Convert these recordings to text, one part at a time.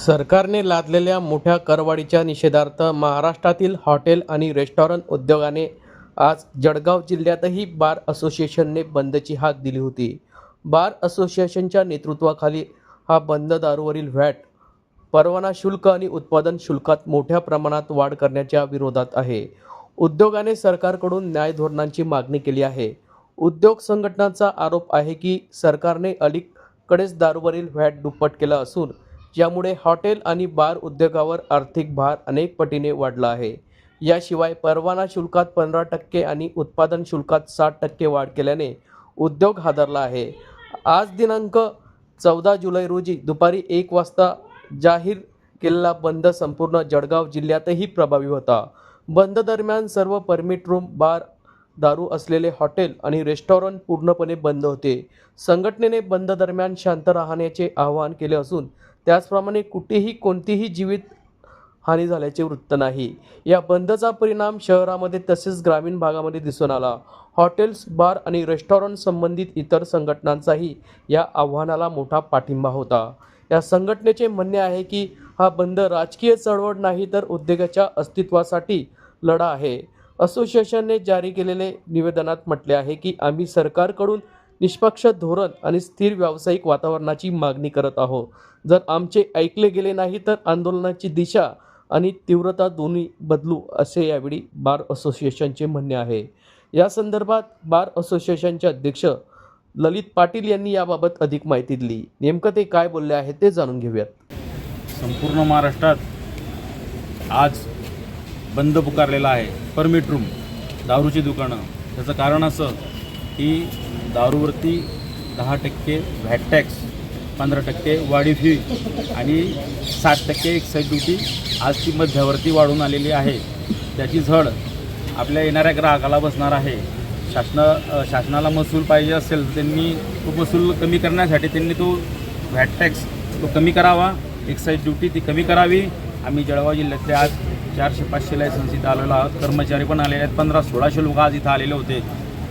सरकारने लादलेल्या मोठ्या करवाढीच्या निषेधार्थ महाराष्ट्रातील हॉटेल आणि रेस्टॉरंट उद्योगाने आज जळगाव जिल्ह्यातही बार असोसिएशनने बंदची हाक दिली होती. बार असोसिएशनच्या नेतृत्वाखाली हा बंद दारूवरील व्हॅट परवाना शुल्क आणि उत्पादन शुल्कात मोठ्या प्रमाणात वाढ करण्याच्या विरोधात आहे. उद्योगाने सरकारकडून न्याय धोरणांची मागणी केली आहे. उद्योग संघटनांचा आरोप आहे की सरकारने अलीकडेच दारूवरील व्हॅट दुप्पट केला असून यामुळे हॉटेल आणि बार उद्योगावर आर्थिक भार अनेक पटीने वाढला आहे. याशिवाय परवाना शुल्कात पंधरा टक्के आणि उत्पादन शुल्कात साठ टक्के वाढ केल्याने उद्योग हादरला आहे. आज दिनांक चौदा जुलै रोजी दुपारी एक वाजता जाहीर केलेला बंद संपूर्ण जळगाव जिल्ह्यातही प्रभावी होता. बंद दरम्यान सर्व परमिट रूम बार दारू असलेले हॉटेल आणि रेस्टॉरंट पूर्णपणे बंद होते. संघटनेने बंद दरम्यान शांत राहण्याचे आवाहन केले असून त्याचप्रमाणे कुठेही कोणतीही जीवित हानी झाल्याचे वृत्त नाही. या बंदचा परिणाम शहरामध्ये तसेच ग्रामीण भागामध्ये दिसून आला. हॉटेल्स बार आणि रेस्टॉरंट संबंधित इतर संघटनांचाही या आव्हानाला मोठा पाठिंबा होता. या संघटनेचे म्हणणे आहे की हा बंद राजकीय चळवळ नाही तर उद्योगाच्या अस्तित्वासाठी लढा आहे. असोसिएशनने जारी केलेले निवेदनात म्हटले आहे की आम्ही सरकारकडून निष्पक्ष धोरण आणि स्थिर व्यावसायिक वातावरणाची मागणी करत आहोत. जर आमचे ऐकले गेले नाही तर आंदोलनाची दिशा आणि तीव्रता दोन्ही बदलू असे यावेळी बार असोसिएशनचे म्हणणे आहे. या संदर्भात बार असोसिएशनचे अध्यक्ष ललित पाटील यांनी याबाबत अधिक माहिती दिली. नेमकं ते काय बोलले आहे ते जाणून घेऊयात. संपूर्ण महाराष्ट्रात आज बंद पुकारलेला आहे. परमिट रूम दारूची दुकानं. त्याचं कारण असं की दारूवरती दहा टक्के व्हॅट टॅक्स पंधरा टक्के वाढीव फी आणि साठ टक्के एक्साईज ड्युटी आज ती मध्यावरती वाढून आलेली आहे. त्याची झड आपल्या येणाऱ्या ग्राहकाला बसणार आहे. शासना शासनाला महसूल पाहिजे असेल तर त्यांनी तो महसूल कमी करण्यासाठी त्यांनी तो व्हॅट टॅक्स तो कमी करावा. एक्साईज ड्युटी ती कमी करावी. आम्ही जळगाव जिल्ह्यातले आज चारशे पाचशे लायसन्स इथं आलेलो आहोत. कर्मचारी पण आलेले आहेत. पंधरा सोळाशे लोक आज इथं आलेले होते.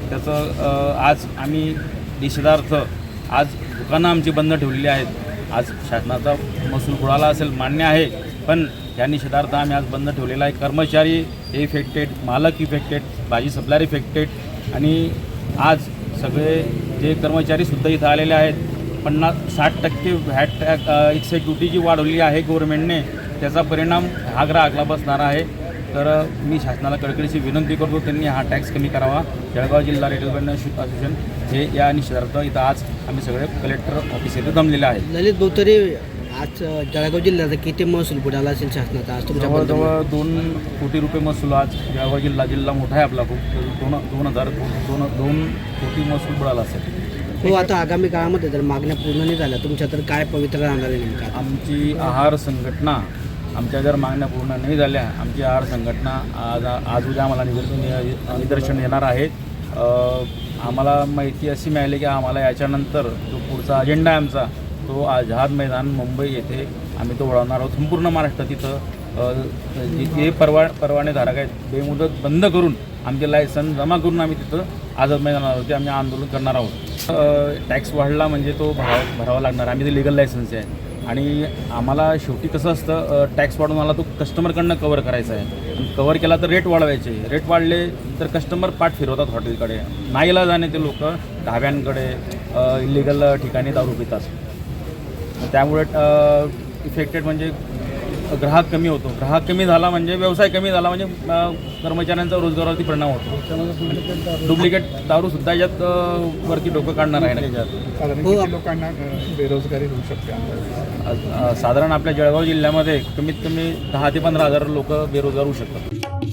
त्याचं आज आम्ही निषेधार्थ आज दुकानं आमची बंद ठेवलेली आहेत. आज शासनाचा महसूल बुडाला असेल मान्य आहे. पण या निषेधार्थ आम्ही आज बंद ठेवलेला आहे. कर्मचारी इफेक्टेड मालक इफेक्टेड भाजी सप्लायर इफेक्टेड आणि आज सगळे जे कर्मचारीसुद्धा इथं आलेले आहेत. पन्नास साठ टक्के व्हॅट टॅक एक्साईज ड्युटी जी वाढवली आहे गव्हर्मेंटने त्याचा परिणाम हा ग्राहकला बसणार आहे. तर मी शासनाला कळकळीची विनंती करतो त्यांनी हा टॅक्स कमी करावा. जळगाव जिल्हा रेल्वे असोसिएशन हे या निषेधार्थ इथं आज आम्ही सगळे कलेक्टर ऑफिस येथे जमलेले आहेत. ललित बोतरे आज जळगाव जिल्ह्याचा किती महसूल बुडाला असेल शासनाचा? आज? जवळजवळ दोन कोटी रुपये महसूल आज जळगाव जिल्हा जिल्हा मोठा आहे आपला खूप. दोन दोन हजार दोन दोन कोटी महसूल बुडाला असेल. हो आता आगामी काळामध्ये जर मागण्या पूर्ण नाही झाल्या तुमच्या तर काय पवित्र राहणार आहे नेमका? आमची आहार संघटना आमच्या जर मागण्या पूर्ण नाही झाल्या आमची आर संघटना आज आज उद्या आम्हाला निदर्शन निदर्शन येणार आहेत आम्हाला माहिती अशी मिळाली की आम्हाला याच्यानंतर जो पुढचा अजेंडा आहे आमचा तो आझाद मैदान मुंबई येथे आम्ही तो वळवणार आहोत. संपूर्ण महाराष्ट्र तिथं जिथे परवा परवानेधारक आहेत बेमुदत बंद करून आमचे लायसन जमा करून आम्ही तिथं आझाद मैदानावरती आम्ही आंदोलन करणार आहोत. टॅक्स वाढला म्हणजे तो भरावा भरावा लागणार. आम्ही ते लिगल लायसन्स आहे. आणि आम्हाला शेवटी कसं असतं टॅक्स वाढून मला तो कस्टमरकडनं कवर करायचा आहे. आणि कवर केला तर रेट वाढवायचे. रेट वाढले तर कस्टमर पाठ फिरवतात हॉटेलकडे नाईला जाणे ते लोक ढाब्यांकडे इलिगल ठिकाणी दारू पितात. त्यामुळे इफेक्टेड म्हणजे ग्राहक कमी होतो. ग्राहक कमी झाला म्हणजे व्यवसाय कमी झाला म्हणजे कर्मचाऱ्यांचा रोजगारावरती परिणाम होतो. डुप्लिकेट दारूसुद्धा याच्यात अ, वरती डोकं काढणार आहे ना? हो, लोकांना बेरोजगारी होऊ शकते साधारण आपल्या जळगाव जिल्ह्यामध्ये कमीत कमी दहा ते पंधरा हजार लोक बेरोजगार होऊ शकतात.